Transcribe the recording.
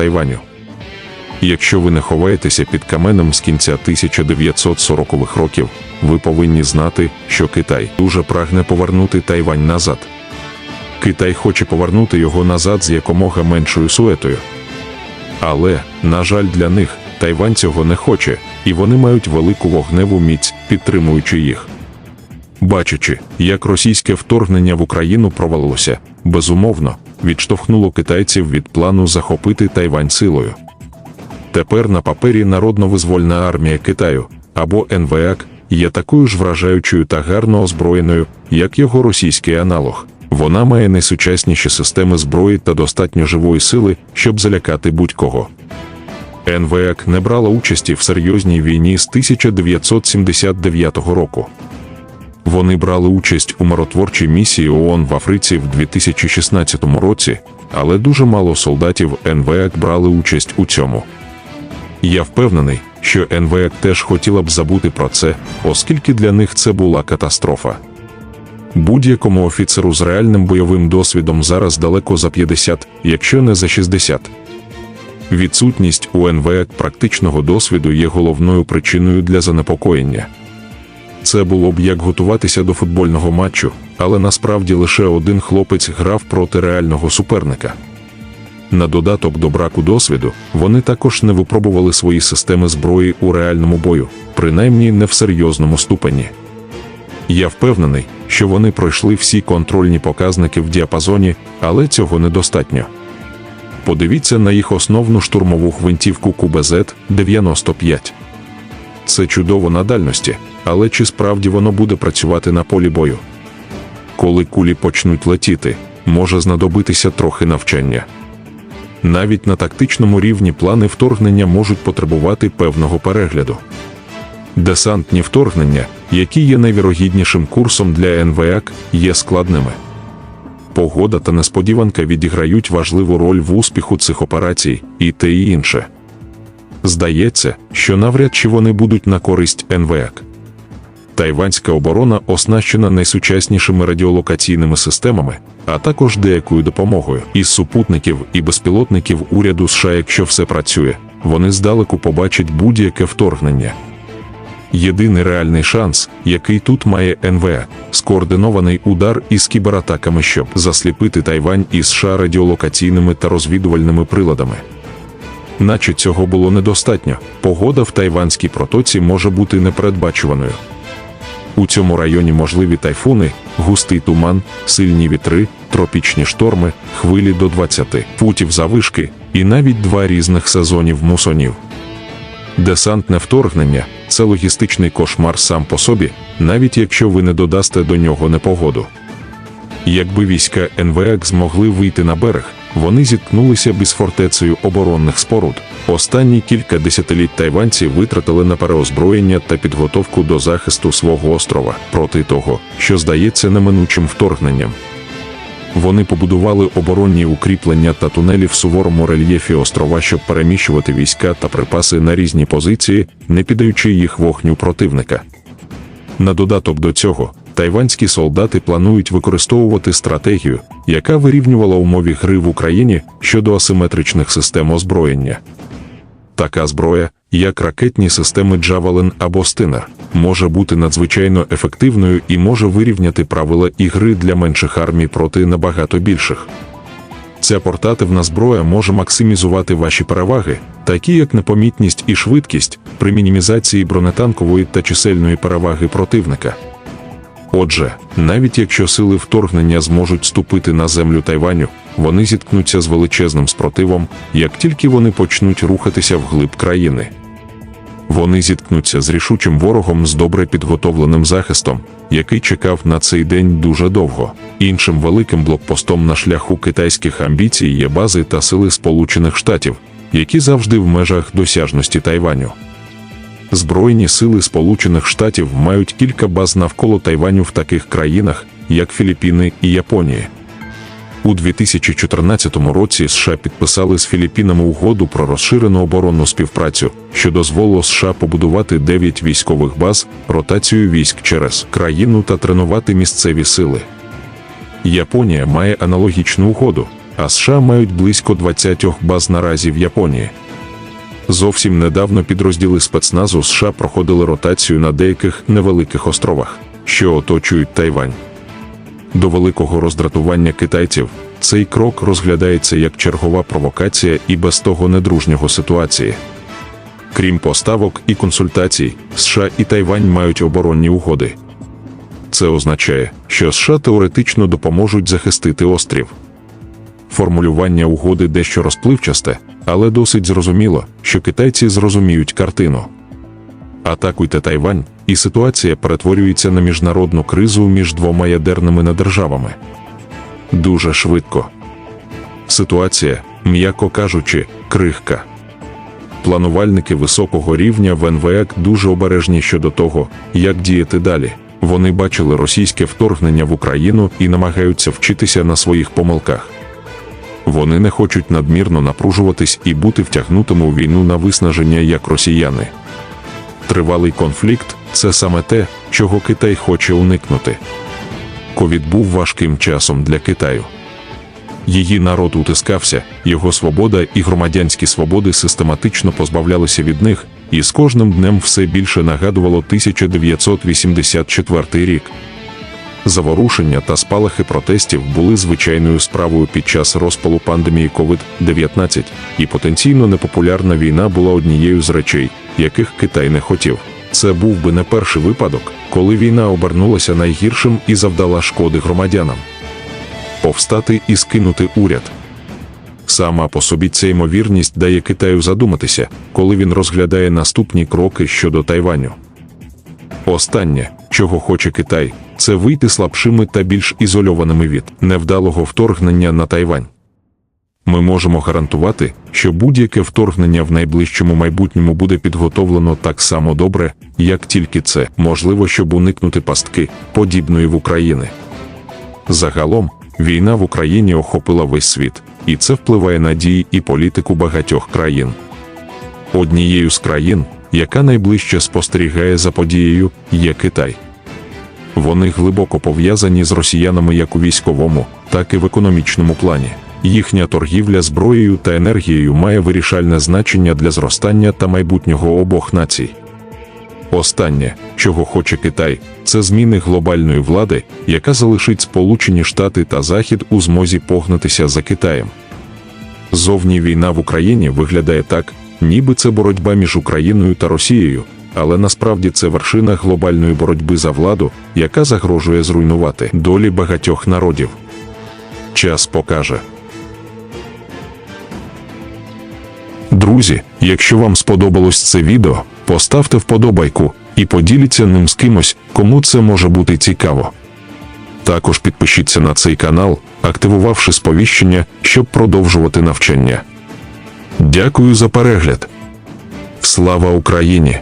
Тайваню. Якщо ви не ховаєтеся під каменем з кінця 1940-х років, ви повинні знати, що Китай дуже прагне повернути Тайвань назад. Китай хоче повернути його назад з якомога меншою суетою. Але, на жаль, для них Тайвань цього не хоче, і вони мають велику вогневу міць, підтримуючи їх. Бачачи, як російське вторгнення в Україну провалилося, безумовно, відштовхнуло китайців від плану захопити Тайвань силою. Тепер на папері Народно-визвольна армія Китаю або НВАК є такою ж вражаючою та гарно озброєною, як його російський аналог. Вона має найсучасніші системи зброї та достатньо живої сили, щоб залякати будь-кого. НВАК не брала участі в серйозній війні з 1979 року. Вони брали участь у миротворчій місії ООН в Африці в 2016 році, але дуже мало солдатів НВАК брали участь у цьому. Я впевнений, що НВАК теж хотіла б забути про це, оскільки для них це була катастрофа. Будь-якому офіцеру з реальним бойовим досвідом зараз далеко за 50, якщо не за 60. Відсутність у НВАК практичного досвіду є головною причиною для занепокоєння. Це було б як готуватися до футбольного матчу, але насправді лише один хлопець грав проти реального суперника. На додаток до браку досвіду, вони також не випробували свої системи зброї у реальному бою, принаймні не в серйозному ступені. Я впевнений, що вони пройшли всі контрольні показники в діапазоні, але цього недостатньо. Подивіться на їх основну штурмову гвинтівку QBZ 95. Це чудово на дальності, але чи справді воно буде працювати на полі бою? Коли кулі почнуть летіти, може знадобитися трохи навчання. Навіть на тактичному рівні плани вторгнення можуть потребувати певного перегляду. Десантні вторгнення, які є найвірогіднішим курсом для НВАК, є складними. Погода та несподіванка відіграють важливу роль в успіху цих операцій, і те і інше. Здається, що навряд чи вони будуть на користь НВАК. Тайванська оборона оснащена найсучаснішими радіолокаційними системами, а також деякою допомогою із супутників і безпілотників уряду США. Якщо все працює, вони здалеку побачать будь-яке вторгнення. Єдиний реальний шанс, який тут має НВА, скоординований удар із кібератаками, щоб засліпити Тайвань із США радіолокаційними та розвідувальними приладами. Наче цього було недостатньо, погода в Тайванській протоці може бути непередбачуваною. У цьому районі можливі тайфуни, густий туман, сильні вітри, тропічні шторми, хвилі до 20 футів завишки і навіть два різних сезонів мусонів. Десантне вторгнення це логістичний кошмар сам по собі, навіть якщо ви не додасте до нього непогоду. Якби війська НВАК змогли вийти на берег, вони зіткнулися б із фортецею оборонних споруд. Останні кілька десятиліть тайванці витратили на переозброєння та підготовку до захисту свого острова проти того, що здається неминучим вторгненням. Вони побудували оборонні укріплення та тунелі в суворому рельєфі острова, щоб переміщувати війська та припаси на різні позиції, не піддаючи їх вогню противника. На додаток до цього, тайванські солдати планують використовувати стратегію, яка вирівнювала умові гри в Україні щодо асиметричних систем озброєння. Така зброя, як ракетні системи Javelin або Stinger, може бути надзвичайно ефективною і може вирівняти правила ігри для менших армій проти набагато більших. Ця портативна зброя може максимізувати ваші переваги, такі як непомітність і швидкість при мінімізації бронетанкової та чисельної переваги противника. Отже, навіть якщо сили вторгнення зможуть ступити на землю Тайваню, вони зіткнуться з величезним спротивом, як тільки вони почнуть рухатися вглиб країни. Вони зіткнуться з рішучим ворогом з добре підготовленим захистом, який чекав на цей день дуже довго. Іншим великим блокпостом на шляху китайських амбіцій є бази та сили Сполучених Штатів, які завжди в межах досяжності Тайваню. Збройні сили Сполучених Штатів мають кілька баз навколо Тайваню в таких країнах, як Філіппіни і Японія. У 2014 році США підписали з Філіппінами угоду про розширену оборонну співпрацю, що дозволило США побудувати 9 військових баз, ротацію військ через країну та тренувати місцеві сили. Японія має аналогічну угоду, а США мають близько 20 баз наразі в Японії. Зовсім недавно підрозділи спецназу США проходили ротацію на деяких невеликих островах, що оточують Тайвань. До великого роздратування китайців цей крок розглядається як чергова провокація і без того недружнього ситуації. Крім поставок і консультацій, США і Тайвань мають оборонні угоди. Це означає, що США теоретично допоможуть захистити острів. Формулювання угоди дещо розпливчасте, але досить зрозуміло, що китайці зрозуміють картину. Атакуйте Тайвань, і ситуація перетворюється на міжнародну кризу між двома ядерними недержавами. Дуже швидко. Ситуація, м'яко кажучи, крихка. Планувальники високого рівня в НВЕК дуже обережні щодо того, як діяти далі. Вони бачили російське вторгнення в Україну і намагаються вчитися на своїх помилках. Вони не хочуть надмірно напружуватись і бути втягнутими у війну на виснаження як росіяни. Тривалий конфлікт це саме те, чого Китай хоче уникнути. Ковід був важким часом для Китаю. Її народ утискався, його свобода і громадянські свободи систематично позбавлялися від них, і з кожним днем все більше нагадувало 1984 рік. Заворушення та спалахи протестів були звичайною справою під час розпалу пандемії COVID-19, і потенційно непопулярна війна була однією з речей, яких Китай не хотів. Це був би не перший випадок, коли війна обернулася найгіршим і завдала шкоди громадянам. Повстати і скинути уряд. Сама по собі ця ймовірність дає Китаю задуматися, коли він розглядає наступні кроки щодо Тайваню. Останнє, чого хоче Китай, це вийти слабшими та більш ізольованими від невдалого вторгнення на Тайвань. Ми можемо гарантувати, що будь-яке вторгнення в найближчому майбутньому буде підготовлено так само добре, як тільки це можливо, щоб уникнути пастки, подібної в Україні. Загалом, війна в Україні охопила весь світ, і це впливає на дії і політику багатьох країн. Однією з країн, яка найближче спостерігає за подією, є Китай. Вони глибоко пов'язані з росіянами як у військовому, так і в економічному плані. Їхня торгівля зброєю та енергією має вирішальне значення для зростання та майбутнього обох націй. Останнє, чого хоче Китай, це зміни глобальної влади, яка залишить Сполучені Штати та Захід у змозі погнатися за Китаєм. Зовні війна в Україні виглядає так, ніби це боротьба між Україною та Росією, але насправді це вершина глобальної боротьби за владу, яка загрожує зруйнувати долі багатьох народів. Час покаже. Друзі, якщо вам сподобалось це відео, поставте вподобайку і поділіться ним з кимось, кому це може бути цікаво. Також підпишіться на цей канал, активувавши сповіщення, щоб продовжувати навчання. Дякую за перегляд. Слава Україні!